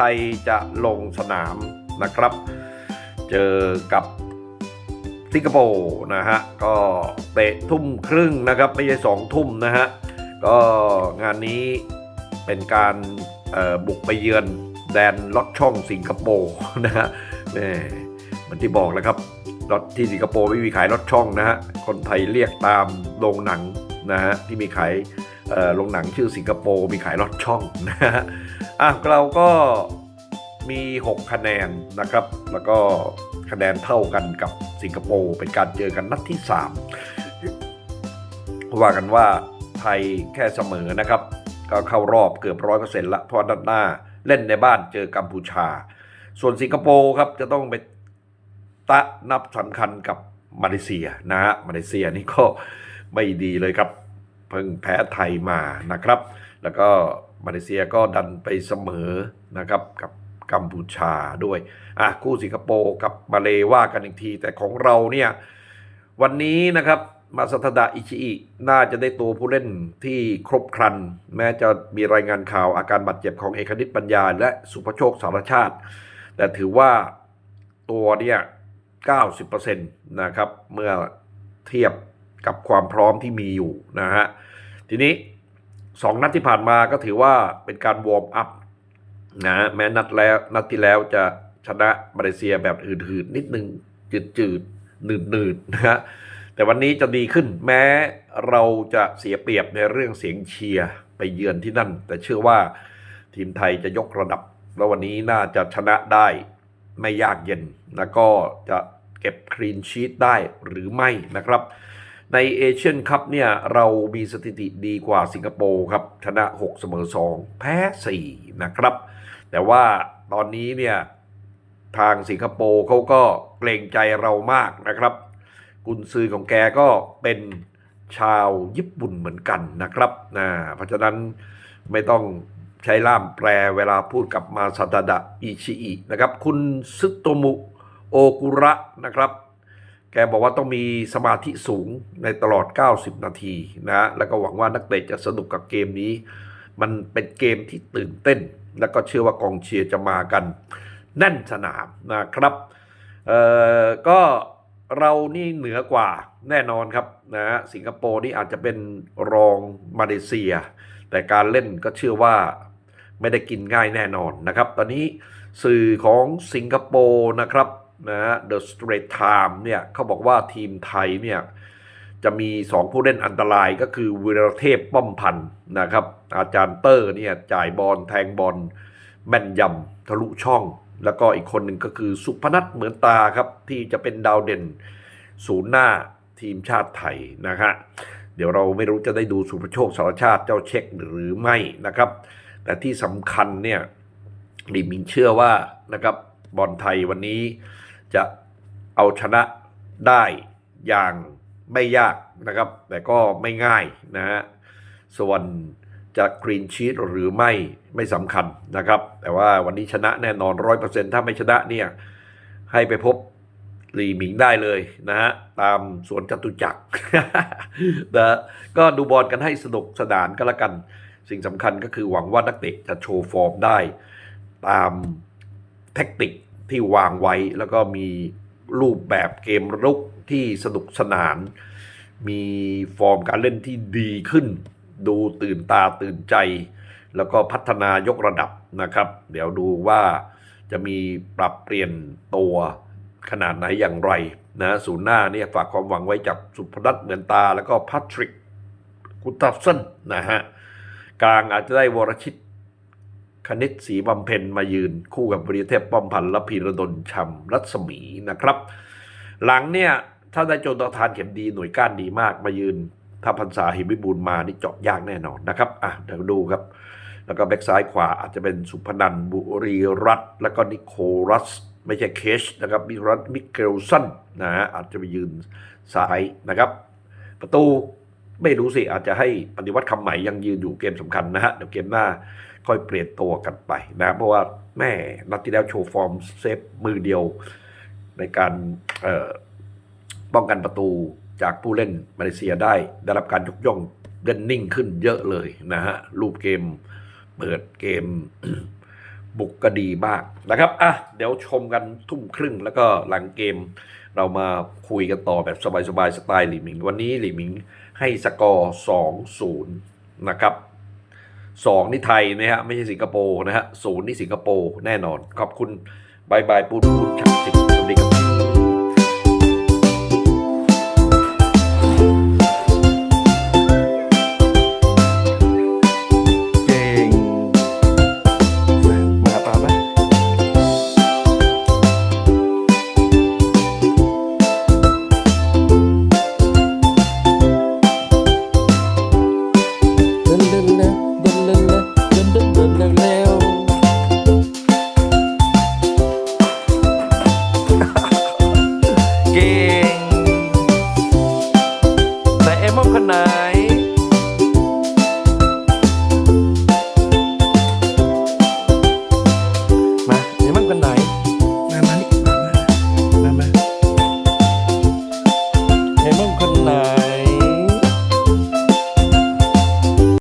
ทีมไทยจะลงสนามนะครับ เจอกับสิงคโปร์นะฮะ ก็เตะทุ่มครึ่งนะครับ ไม่ใช่สองทุ่มนะฮะ ก็งานนี้เป็นการบุกไปเยือนแดนลอดช่องสิงคโปร์นะฮะแม่เหมือนที่บอกแล้วครับรถที่สิงคโปร์ไม่มีขายรถช่องนะฮะ คนไทยเรียกตามโรงหนังนะฮะที่มีขายโรงหนังชื่อสิงคโปร์มีขายลอดช่องนะฮะ อะเราก็มี 6 คะแนนนะครับ แล้วก็คะแนนเท่ากันกับสิงคโปร์เป็นการเจอกันนัดที่ 3 ว่ากันว่าไทยแค่เสมอนะครับ ก็เข้ารอบเกือบร้อยเปอร์เซ็นต์ละเพราะนัดหน้าเล่นในบ้านเจอกัมพูชา ส่วนสิงคโปร์ครับจะต้องไปตะนับสำคัญกับมาเลเซียนะฮะมาเลเซียนี่ก็ไม่ดีเลยครับ เพิ่งแพ้ไทยมานะครับ แล้วก็ มาเลเซียก็ดันไปเสมอนะครับกับกัมพูชาด้วยอะคู่สิงคโปร์กับมาเลว่ากันอีกที แต่ของเราเนี่ยวันนี้นะครับมาสตดะอิชิอิน่าจะได้ตัวผู้เล่นที่ครบครัน แม้จะมีรายงานข่าวอาการบาดเจ็บของเอกนิตปัญญา และสุภโชคสารชาติ แต่ถือว่าตัวเนี่ย90%นะครับ เมื่อเทียบกับความพร้อมที่มีอยู่นะฮะ ทีนี้ สองนัดที่ผ่านมาก็ถือว่าเป็นการวอร์มอัพนะฮะแม้นัดแล้วนัดที่แล้วจะชนะมาเลเซียแบบอืดๆนิดนึงจืดๆหนืดๆนะฮะแต่วันนี้จะดีขึ้นแม้เราจะเสียเปรียบในเรื่องเสียงเชียร์ไปเยือนที่นั่น แต่เชื่อว่าทีมไทยจะยกระดับ แล้ววันนี้น่าจะชนะได้ไม่ยากเย็น แล้วก็จะเก็บคลีนชีตได้หรือไม่นะครับ ในเอเชียนคัพเนี่ยเรามีสถิติดีกว่าสิงคโปร์ครับ ชนะ 6 เสมอ 2 แพ้ 4 นะครับ แต่ว่าตอนนี้เนี่ยทางสิงคโปร์เขาก็เกรงใจเรามากนะครับ กุนซือของแกก็เป็นชาวญี่ปุ่นเหมือนกันนะครับนะเพราะฉะนั้นไม่ต้องใช้ล่ามแปลเวลาพูดกับมาซาตาดะอิชิอินะครับ คุณซึโตมุโอกุระนะครับ แกบอกว่าต้องมีสมาธิสูงในตลอด 90 นาทีนะแล้วก็หวังว่านักเตะจะสนุกกับเกมนี้ มันเป็นเกมที่ตื่นเต้น แล้วก็เชื่อว่ากองเชียร์จะมากัน แน่นสนามนะครับเอ่อก็เรานี่เหนือกว่าแน่นอนครับนะฮะสิงคโปร์นี่อาจจะเป็นรองมาเลเซีย แต่การเล่นก็เชื่อว่าไม่ได้กินง่ายแน่นอนนะครับ ตอนนี้สื่อของสิงคโปร์นะครับ นะฮะ The Straits Times เนี่ยเขาบอกว่าทีมไทยเนี่ยจะมี 2 ผู้เล่นอันตรายก็คือวีรเทพป้อมพันธ์นะครับ อาจารย์เตอร์เนี่ยจ่ายบอลแทงบอลแม่นยำทะลุช่อง แล้วก็อีกคนหนึ่งก็คือสุพนัทเหมือนตาครับ ที่จะเป็นดาวเด่นศูนย์หน้าทีมชาติไทยนะฮะเดี๋ยวเราไม่รู้จะได้ดูสุภโชคสารชาติเจ้าเช็คหรือไม่นะครับ แต่ที่สำคัญเนี่ยลิมิงเชื่อว่านะครับบอลไทยวันนี้ จะเอาชนะได้อย่างไม่ยากนะครับ แต่ก็ไม่ง่ายนะฮะส่วนจะกรีนชีตหรือไม่ไม่สำคัญนะครับ แต่ว่าวันนี้ชนะแน่นอนร้อยเปอร์เซ็นต์ถ้าไม่ชนะเนี่ย ให้ไปพบหลีหมิงได้เลยนะฮะตามสวนจตุจักรนะก็ดูบอลกันให้สนุกสนานก็แล้วกัน สิ่งสำคัญก็คือหวังว่านักเตะจะโชว์ฟอร์มได้ ตามแท็กติก ที่วางไว้ แล้วก็มีรูปแบบเกมรุกที่สนุกสนาน มีฟอร์มการเล่นที่ดีขึ้น ดูตื่นตาตื่นใจ แล้วก็พัฒนายกระดับนะครับ เดี๋ยวดูว่าจะมีปรับเปลี่ยนตัวขนาดไหนอย่างไรนะศูนย์หน้าเนี่ยฝากความหวังไว้จากสุพนัทเหมือนตา แล้วก็พัทริกกุตัฟสันนะฮะกลางอาจจะได้วรชิต คณิตศรีบำเพ็ญมายืนคู่กับบริเทพป้อมพันธ์และพีระดลชำรัศมีนะครับ หลังเนี่ยถ้าได้โจนตทานเข็มดีหน่วยก้านดีมากมายืน ถ้าพันษาหิมวิบูลมานี่เจาะยากแน่นอนนะครับอะเดี๋ยวดูครับ แล้วก็แบ็กซ้ายขวาอาจจะเป็นสุพนันบุรีรัตแล้วก็นิโคลัสไม่ใช่เคชนะครับมิรัตมิเกลสันนะฮะอาจจะไปยืนซ้ายนะครับ ประตู ไม่รู้สิอาจจะให้ปฏิวัติคำใหม่ยังยืนอยู่เกมสำคัญนะฮะเดี๋ยวเกมหน้าค่อยเปลี่ยนตัวกันไปนะเพราะว่าแม่นัดที่แล้วโชว์ฟอร์มเซฟมือเดียวในการป้องกันประตูจากผู้เล่นมาเลเซียได้ได้รับการยกย่องเล่นนิ่งขึ้นเยอะเลยนะฮะรูปเกมเปิดเกมบุกก็ดีมากนะครับอะเดี๋ยวชมกันทุ่มครึ่งแล้วก็หลังเกมเรามาคุยกันต่อแบบสบายๆสไตล์หลีหมิง วันนี้หลีหมิง ให้สกอร์2-0นะครับ2นี่ไทยนะฮะไม่ใช่สิงคโปร์นะฮะศูนย์นี่สิงคโปร์แน่นอน ขอบคุณบายบายปูนปูนชักสิบสวัสดีครับ